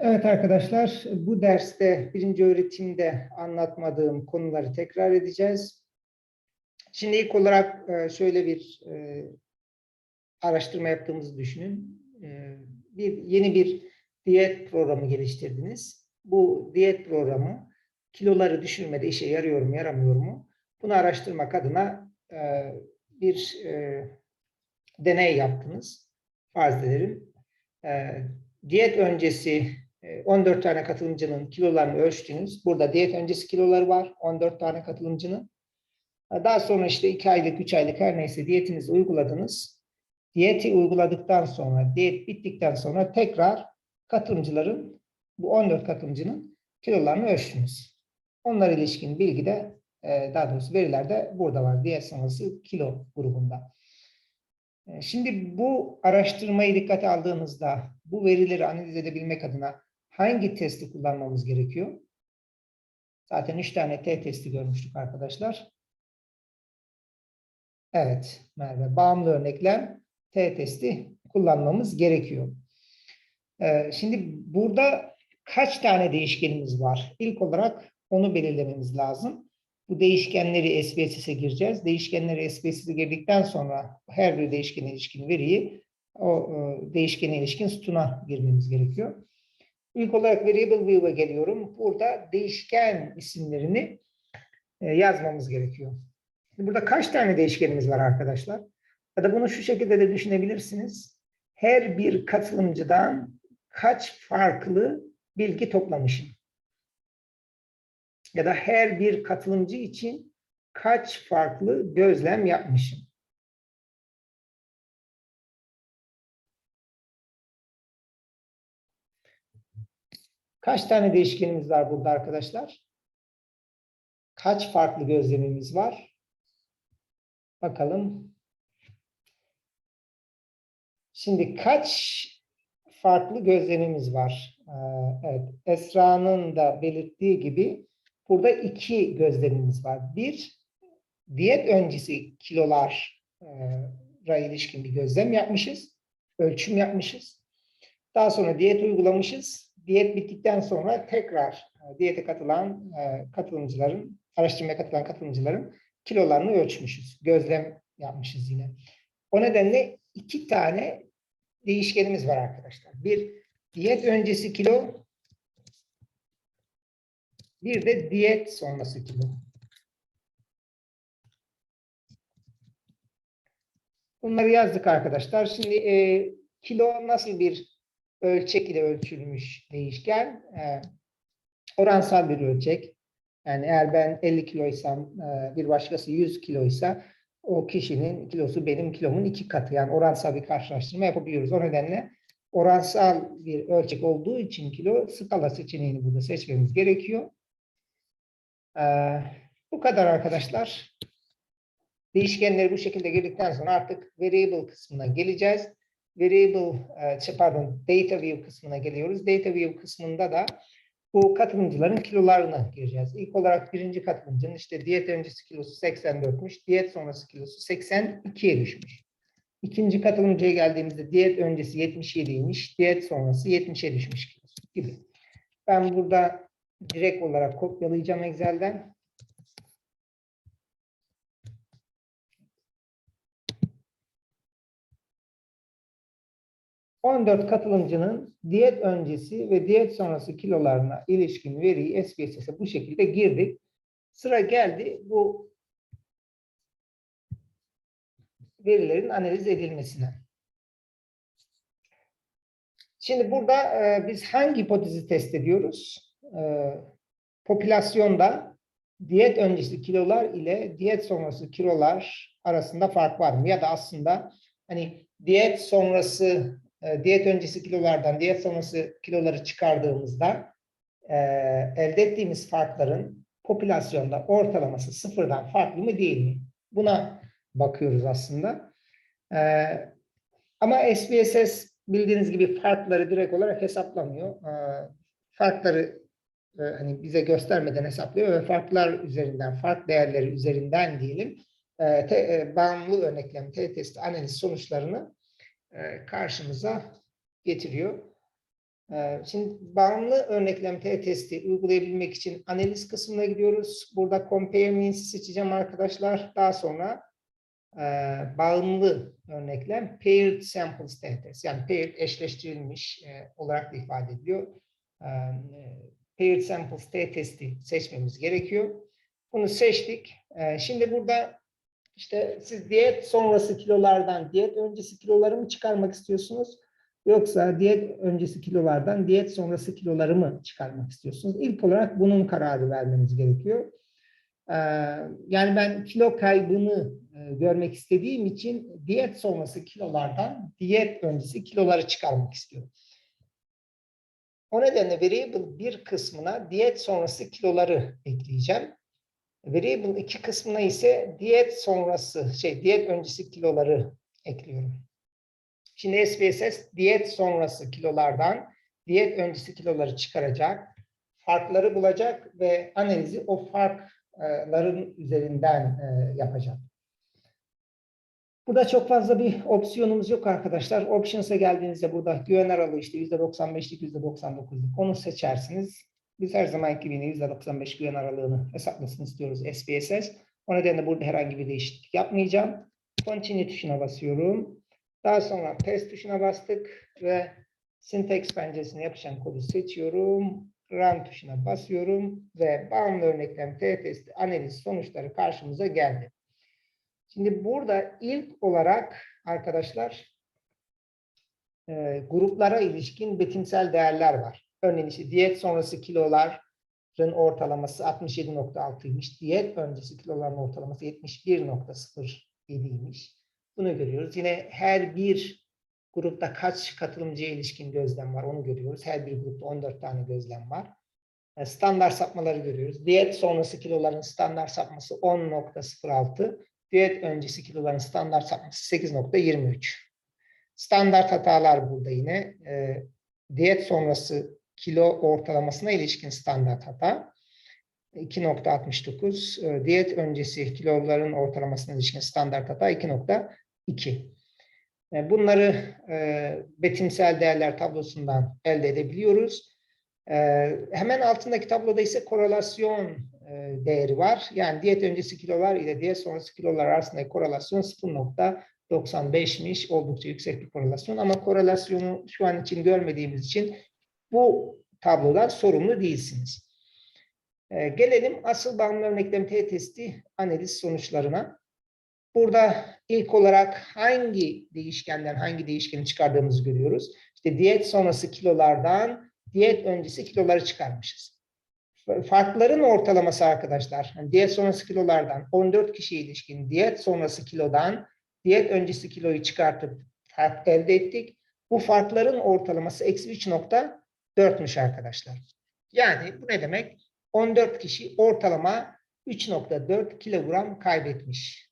Evet arkadaşlar, bu derste birinci öğretimde anlatmadığım konuları tekrar edeceğiz. Şimdi ilk olarak e, şöyle bir e, araştırma yaptığımızı düşünün. E, Bir yeni bir diyet programı geliştirdiniz. Bu diyet programı kiloları düşürmede işe yarıyor mu, yaramıyor mu? Bunu araştırmak adına bir deney yaptınız. Farz edelim. Diyet öncesi 14 tane katılımcının kilolarını ölçtünüz. Burada diyet öncesi kiloları var 14 tane katılımcının. Daha sonra işte 2 aylık, 3 aylık her neyse diyetinizi uyguladınız. Diyeti uyguladıktan sonra, diyet bittikten sonra tekrar katılımcıların, bu 14 katılımcının kilolarını ölçtünüz. Onlara ilişkin bilgi de, e, daha doğrusu veriler de burada var. Diyet sonrası kilo grubunda. E, Şimdi bu araştırmayı dikkate aldığınızda bu verileri analiz edebilmek adına hangi testi kullanmamız gerekiyor? Zaten üç tane T testi görmüştük arkadaşlar. Evet Merve, bağımlı örneklem T testi kullanmamız gerekiyor. E, Şimdi burada kaç tane değişkenimiz var? İlk olarak onu belirlememiz lazım. Bu değişkenleri SPSS'e gireceğiz. Değişkenleri SPSS'e girdikten sonra her bir değişkene ilişkin veriyi o e, değişkene ilişkin sütuna girmemiz gerekiyor. İlk olarak variable view'a geliyorum. Burada değişken isimlerini e, yazmamız gerekiyor. Burada kaç tane değişkenimiz var arkadaşlar? Ya da bunu şu şekilde de düşünebilirsiniz. Her bir katılımcıdan kaç farklı bilgi toplamışım? ya da her bir katılımcı için kaç farklı gözlem yapmışım? Kaç tane değişkenimiz var burada arkadaşlar? Kaç farklı gözlemimiz var? Bakalım. Şimdi kaç farklı gözlemimiz var? Ee, Evet, Esra'nın da belirttiği gibi Burada iki gözlemimiz var. Bir, diyet öncesi kilolara ilişkin bir gözlem yapmışız. Ölçüm yapmışız. Daha sonra diyet uygulamışız. Diyet bittikten sonra tekrar e, diyete katılan e, katılımcıların, araştırmaya katılan katılımcıların kilolarını ölçmüşüz. Gözlem yapmışız yine. O nedenle iki tane değişkenimiz var arkadaşlar. Bir, diyet öncesi kilo, bir de diyet sonrası kilo. Bunları yazdık arkadaşlar. Şimdi e, kilo nasıl bir ölçek ile ölçülmüş değişken? E, oransal bir ölçek. Yani eğer ben 50 kiloysam, e, bir başkası 100 kiloysa o kişinin kilosu benim kilomun iki katı. Yani oransal bir karşılaştırma yapabiliyoruz. O nedenle oransal bir ölçek olduğu için kilo skala seçeneğini burada seçmemiz gerekiyor. Ee, bu kadar arkadaşlar. Değişkenleri bu şekilde girdikten sonra artık variable kısmına geleceğiz. Variable, şey, pardon, data view kısmına geliyoruz. Data view kısmında da bu katılımcıların kilolarını gireceğiz. İlk olarak birinci katılımcının işte diyet öncesi kilosu 84'müş, diyet sonrası kilosu 82'ye düşmüş. İkinci katılımcıya geldiğimizde diyet öncesi 77'ymiş, diyet sonrası 70'e düşmüş kilosu gibi. Ben burada direkt olarak kopyalayacağım Excel'den. ...14 katılımcının diyet öncesi ve diyet sonrası kilolarına ilişkin veriyi SPSS'e bu şekilde girdik. Sıra geldi bu verilerin analiz edilmesine. Şimdi burada e, biz hangi hipotezi test ediyoruz? e, popülasyonda diyet öncesi kilolar ile diyet sonrası kilolar arasında fark var mı? Ya da aslında hani diyet sonrası, e, diyet öncesi kilolardan diyet sonrası kiloları çıkardığımızda e, elde ettiğimiz farkların popülasyonda ortalaması sıfırdan farklı mı değil mi? Buna bakıyoruz aslında. E, ama SPSS bildiğiniz gibi farkları direkt olarak hesaplamıyor. Farkları hani bize göstermeden hesaplıyor ve farklar üzerinden, fark değerleri üzerinden diyelim bağımlı örneklem t-test analiz sonuçlarını karşımıza getiriyor. Ee, Şimdi bağımlı örneklem testi uygulayabilmek için analiz kısmına gidiyoruz. Burada compare means'i seçeceğim arkadaşlar. Daha sonra e, bağımlı örneklem paired samples test. Yani paired eşleştirilmiş e, olarak da ifade ediliyor. E, paired samples testi seçmemiz gerekiyor. Bunu seçtik. E, şimdi burada işte siz diyet sonrası kilolardan diyet öncesi kiloları mı çıkarmak istiyorsunuz? Yoksa diyet öncesi kilolardan diyet sonrası kiloları mı çıkarmak istiyorsunuz? İlk olarak bunun kararı vermeniz gerekiyor. Ee, yani ben kilo kaybını e, görmek istediğim için diyet sonrası kilolardan diyet öncesi kiloları çıkarmak istiyorum. O nedenle variable bir kısmına diyet sonrası kiloları ekleyeceğim. Variable iki kısmına ise diyet sonrası, şey diyet öncesi kiloları ekliyorum. Şimdi SPSS diyet sonrası kilolardan diyet öncesi kiloları çıkaracak, farkları bulacak ve analizi o farkların üzerinden e, yapacak. Burada çok fazla bir opsiyonumuz yok arkadaşlar. Options'a geldiğinizde burada güven aralığı işte %95'lik, %99'luk onu seçersiniz. Biz her zamanki gibi yine %95 güven aralığını hesaplasın istiyoruz SPSS. O nedenle burada herhangi bir değişiklik yapmayacağım. Continue tuşuna basıyorum. Daha sonra test tuşuna bastık ve syntax penceresine yapışan kodu seçiyorum. Run tuşuna basıyorum ve bağımlı örneklem T testi analiz sonuçları karşımıza geldi. Şimdi burada ilk olarak arkadaşlar e, gruplara ilişkin betimsel değerler var. Örneğin işte diyet sonrası kiloların ortalaması 67.6'ymış. Diyet öncesi kiloların ortalaması 71.07'ymiş. Bunu görüyoruz. Yine her bir grupta kaç katılımcıya ilişkin gözlem var onu görüyoruz. Her bir grupta 14 tane gözlem var. E, Standart sapmaları görüyoruz. Diyet sonrası kiloların standart sapması 10.06. Diyet öncesi kiloların standart sapması 8.23. Standart hatalar burada yine. E, diyet sonrası kilo ortalamasına ilişkin standart hata 2.69. E, diyet öncesi kiloların ortalamasına ilişkin standart hata 2.2. E, bunları e, betimsel değerler tablosundan elde edebiliyoruz. Hemen altındaki tabloda ise korelasyon değeri var. Yani diyet öncesi kilolar ile diyet sonrası kilolar arasındaki korelasyon 0.95'miş. Oldukça yüksek bir korelasyon ama korelasyonu şu an için görmediğimiz için bu tablodan sorumlu değilsiniz. E, gelelim asıl bağımlı örneklem T testi analiz sonuçlarına. Burada ilk olarak hangi değişkenden hangi değişkeni çıkardığımızı görüyoruz. İşte diyet sonrası kilolardan diyet öncesi kiloları çıkarmışız. Farkların ortalaması arkadaşlar, yani diyet sonrası kilolardan 14 kişiye ilişkin diyet sonrası kilodan diyet öncesi kiloyu çıkartıp elde ettik. Bu farkların ortalaması eksi 3.4'müş arkadaşlar. Yani bu ne demek? 14 kişi ortalama 3.4 kilogram kaybetmiş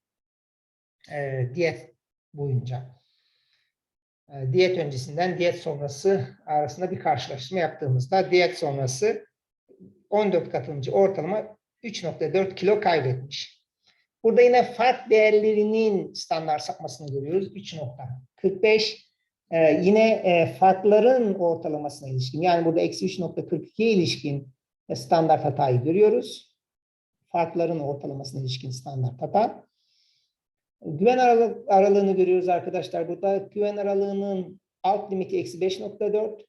e, diyet boyunca. E, diyet öncesinden diyet sonrası arasında bir karşılaştırma yaptığımızda diyet sonrası 14 katılımcı ortalama 3.4 kilo kaybetmiş. Burada yine fark değerlerinin standart sapmasını görüyoruz. 3.45. Ee, yine e, farkların ortalamasına ilişkin yani burada eksi 3.42'ye ilişkin standart hatayı görüyoruz. Farkların ortalamasına ilişkin standart hata. Güven aralık, aralığını görüyoruz arkadaşlar. Burada güven aralığının alt limiti eksi 5.4,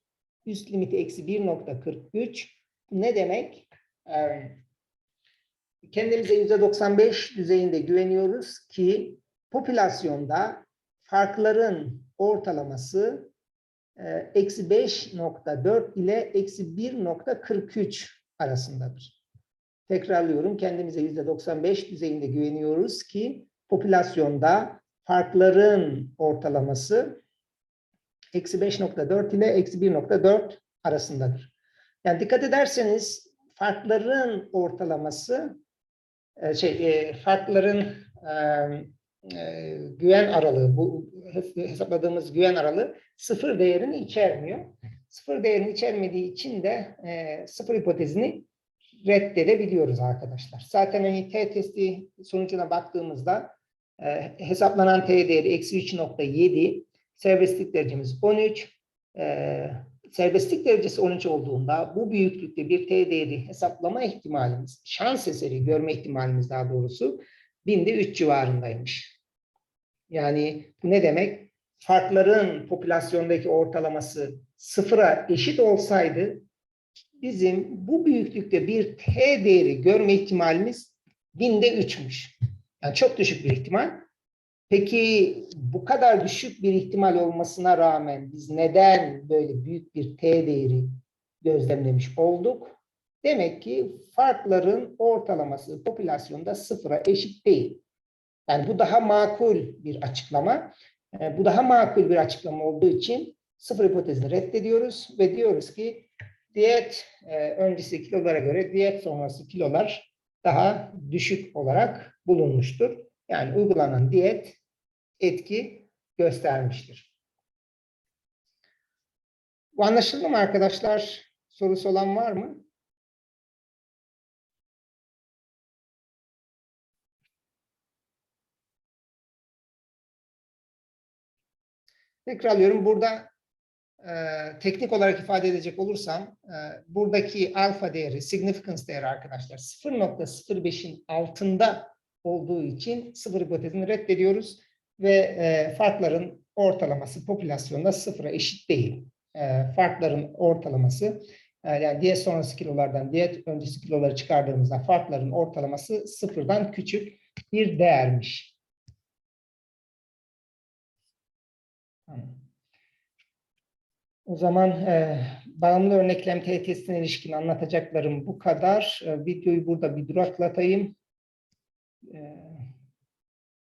üst limiti eksi 1.43. Ne demek? Ee, kendimize %95 düzeyinde güveniyoruz ki popülasyonda farkların ortalaması e, eksi 5.4 ile eksi 1.43 arasındadır. Tekrarlıyorum kendimize %95 düzeyinde güveniyoruz ki popülasyonda farkların ortalaması eksi 5.4 ile eksi 1.4 arasındadır. Yani dikkat ederseniz farkların ortalaması e, şey farkların güven aralığı bu hesapladığımız güven aralığı sıfır değerini içermiyor. Sıfır değerini içermediği için de sıfır hipotezini reddedebiliyoruz arkadaşlar. Zaten hani T testi sonucuna baktığımızda e, hesaplanan T değeri eksi 3.7, serbestlik derecemiz 13, e, serbestlik derecesi 13 olduğunda bu büyüklükte bir t değeri hesaplama ihtimalimiz, şans eseri görme ihtimalimiz daha doğrusu binde 3 civarındaymış. Yani bu ne demek? Farkların popülasyondaki ortalaması sıfıra eşit olsaydı bizim bu büyüklükte bir t değeri görme ihtimalimiz binde 3'müş. Yani çok düşük bir ihtimal. Peki bu kadar düşük bir ihtimal olmasına rağmen biz neden böyle büyük bir t değeri gözlemlemiş olduk? Demek ki farkların ortalaması popülasyonda sıfıra eşit değil. Yani bu daha makul bir açıklama. E, Bu daha makul bir açıklama olduğu için sıfır hipotezini reddediyoruz ve diyoruz ki diyet e, öncesi kilolara göre diyet sonrası kilolar daha düşük olarak bulunmuştur. Yani uygulanan diyet etki göstermiştir. Bu anlaşıldı mı arkadaşlar? Sorusu olan var mı? Tekrarlıyorum. Burada e, teknik olarak ifade edecek olursam e, buradaki alfa değeri, significance değeri arkadaşlar 0.05'in altında olduğu için sıfır hipotezini reddediyoruz ve e, farkların ortalaması popülasyonda sıfıra eşit değil. E, farkların ortalaması e, yani diyet sonrası kilolardan diyet öncesi kiloları çıkardığımızda farkların ortalaması sıfırdan küçük bir değermiş. O zaman e, bağımlı örneklem T testine ilişkin anlatacaklarım bu kadar. E, videoyu burada bir duraklatayım. E,